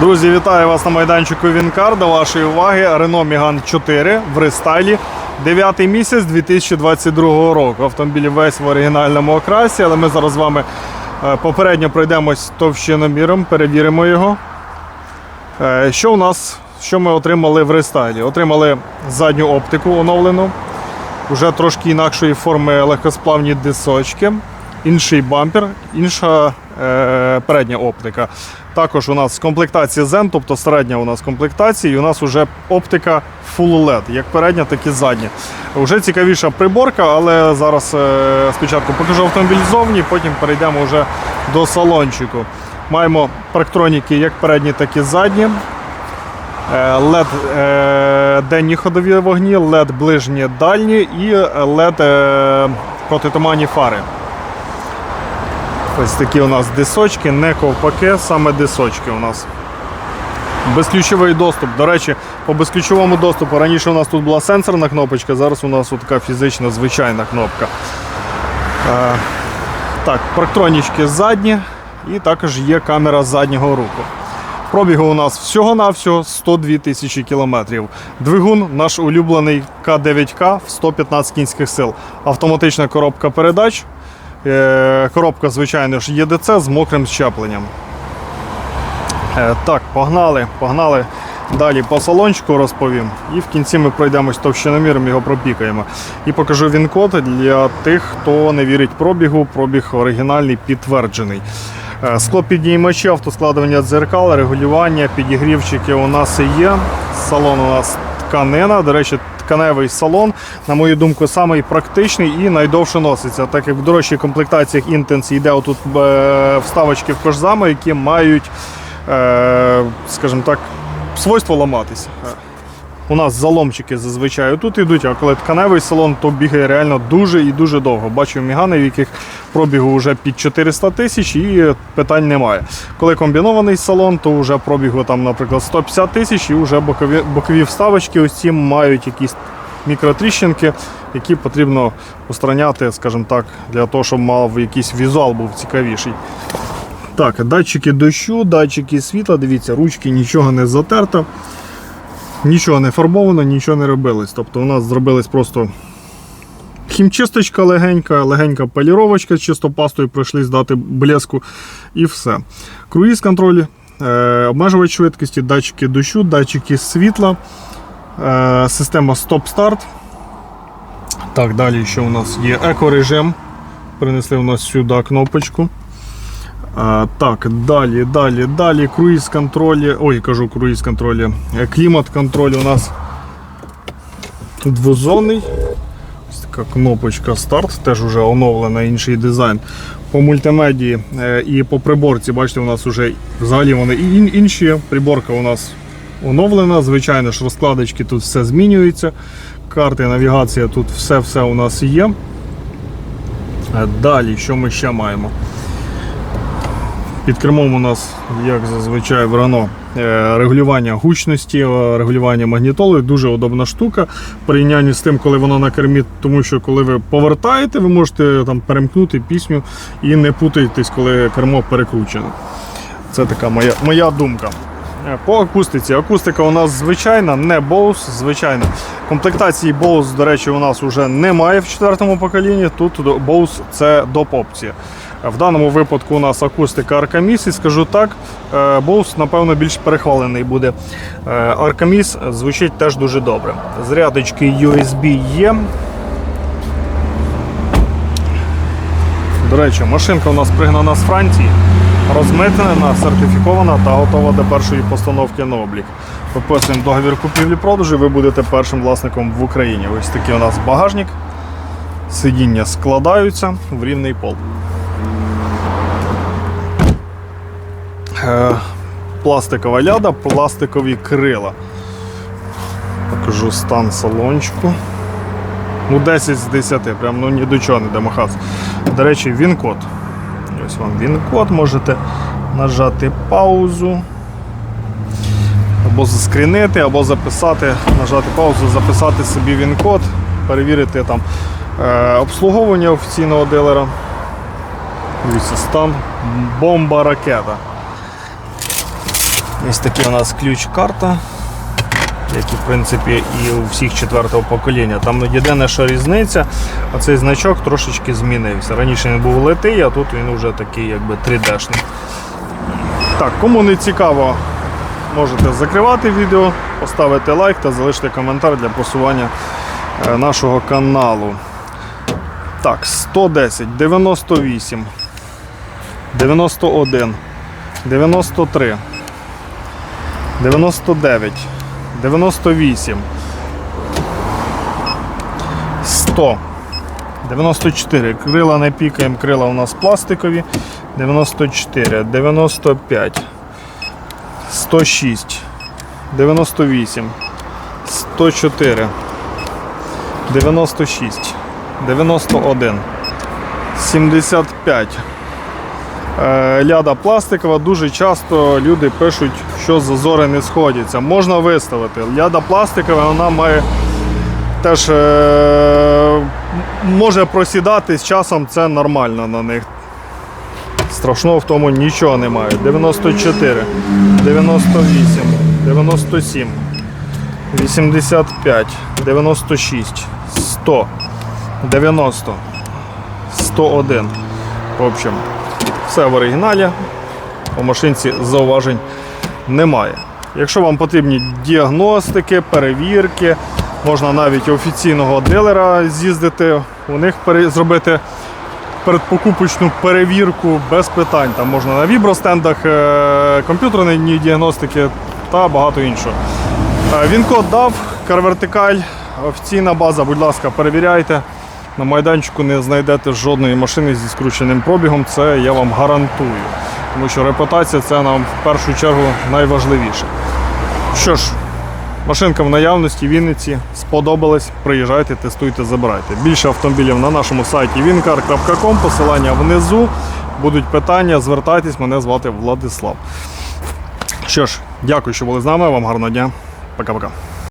Друзі, вітаю вас на майданчику Вінкар. До вашої уваги Renault Megane 4 в рестайлі. Дев'ятий місяць 2022 року. Автомобіль весь в оригінальному окрасі, але ми зараз з вами е, попередньо пройдемось товщиноміром, перевіримо його. Е, Що у нас, що ми отримали в рестайлі? Отримали задню оптику оновлену, вже трошки інакшої форми легкосплавні дисочки, інший бампер, інша передня оптика. Також у нас комплектація Zen, тобто середня у нас комплектація, і у нас вже оптика Full LED, як передня, так і задня. Вже цікавіша приборка, але зараз е, спочатку покажу автомобіль ззовні, потім перейдемо вже до салончику. Маємо парктроніки як передні, так і задні. Е, LED е, денні ходові вогні, LED ближні дальні і LED е, протитуманні фари. Ось такі у нас дисочки, не ковпаки, саме дисочки у нас. Безключовий доступ. До речі, по безключовому доступу раніше у нас тут була сенсорна кнопочка, зараз у нас така фізична звичайна кнопка. Е, так, парктронічки задні і також є камера заднього руху. Пробігу у нас всього-навсього 102 тисячі кілометрів. Двигун наш улюблений К9К в 115 кінських сил. Автоматична коробка передач. Е, Коробка, звичайно ж, ЄДЦ з мокрим щепленням. Е, Так, погнали, погнали. Далі по салончику розповім. І в кінці ми пройдемось товщиноміром, його пропікаємо. І покажу він-код для тих, хто не вірить пробігу. Пробіг оригінальний підтверджений. Е, Склопідіймачі, автоскладування дзеркал, регулювання, підігрівчики у нас і є. Салон у нас тканина. До речі, тканевий салон, на мою думку, самий практичний і найдовше носиться, так як в дорожчих комплектаціях Intense йде отут е, вставочки в кожзами, які мають, е, скажімо так, свойство ламатися. У нас заломчики зазвичай тут йдуть, а коли тканевий салон, то бігає реально дуже і дуже довго. Бачу мігани, в яких пробігу вже під 400 тисяч і питань немає. Коли комбінований салон, то вже пробігу там, наприклад, 150 тисяч і вже бокові, бокові вставочки ось ці мають якісь мікротріщинки, які потрібно устраняти, скажімо так, для того, щоб мав якийсь візуал був цікавіший. Так, датчики дощу, датчики світла, дивіться, ручки нічого не затерто, нічого не фарбовано, нічого не робилось. Тобто у нас зробились просто хімчисточка легенька, легенька поліровочка з чистопастою, пройшли здати блеску і все. Круїз контроль, е, обмежувач швидкості, датчики дощу, датчики світла, е, система стоп-старт. Так, далі що у нас є екорежим. Принесли у нас сюди кнопочку. Так, далі, далі, далі. Круїз контролі. Ой, кажу круїз контролі. Е, Клімат контроль у нас двозонний. Ось така кнопочка старт, теж вже оновлена, інший дизайн. По мультимедії е, і по приборці, бачите, у нас вже взагалі вони і інші. Приборка у нас оновлена. Звичайно ж, розкладочки тут все змінюється. Карти, навігація, тут все-все у нас є. Е, Далі, що ми ще маємо? Під кермом у нас, як зазвичай в Renault, е, регулювання гучності, е, регулювання магнітоли. Дуже удобна штука в порівнянні з тим, коли воно на кермі, тому що коли ви повертаєте, ви можете там перемкнути пісню і не путаєтесь, коли кермо перекручене. Це така моя, моя думка. Е, По акустиці. Акустика у нас звичайна, не Bose, звичайна. Комплектації Bose, до речі, у нас вже немає в четвертому поколінні. Тут Bose це доп опція. В даному випадку у нас акустика Arcamis, і скажу так, е, Bose, напевно, більш перехвалений буде. Е, Arcamis звучить теж дуже добре. Зарядочки USB є. До речі, машинка у нас пригнана з Франції, розмитнена, сертифікована та готова до першої постановки на облік. Підписуємо договір купівлі-продажу, ви будете першим власником в Україні. Ось такий у нас багажник. Сидіння складаються в рівний пол. Пластикова ляда, пластикові крила. Покажу стан салончику. Ну, 10 з 10, прям ну ні до чого не домахатися. До речі, він-код. Ось вам він-код, можете нажати паузу. Або заскрінити, або записати, нажати паузу, записати собі він-код, перевірити там е, обслуговування офіційного дилера. Дивіться, стан бомба ракета. Ось такий у нас ключ-карта, як і в принципі і у всіх четвертого покоління. Там єдине, що різниця, оцей значок трошечки змінився. Раніше він був литий, а тут він вже такий якби 3D-шний. Так, кому не цікаво, можете закривати відео, поставити лайк та залишити коментар для просування е, нашого каналу. Так, 110, 98, 91, 93, 99, 98, 100, 94. Крила не пікаємо, крила у нас пластикові. 94, 95, 106, 98, 104, 96, 91, 75. Е, Ляда пластикова, дуже часто люди пишуть, що зазори не сходяться. Можна виставити. Ляда пластикова, вона має теж е, може просідати з часом, це нормально на них. Страшного в тому нічого немає. 94, 98, 97, 85, 96, 100, 90, 101. В общем, все в оригіналі. У машинці зауважень немає. Якщо вам потрібні діагностики, перевірки, можна навіть офіційного дилера з'їздити, у них зробити передпокупочну перевірку без питань. Там можна на вібростендах, е, комп'ютерної діагностики та багато іншого. Е, Він код дав, Карвертикаль, офіційна база, будь ласка, перевіряйте. На майданчику не знайдете жодної машини зі скрученим пробігом, це я вам гарантую. Тому що репутація це нам в першу чергу найважливіше. Що ж, Машинка в наявності в Вінниці. Сподобалась. Приїжджайте, тестуйте, забирайте. Більше автомобілів на нашому сайті wincar.com. Посилання внизу. Будуть питання, звертайтесь. Мене звати Владислав. Що ж, дякую, що були з нами. Вам гарного дня. Пока-пока.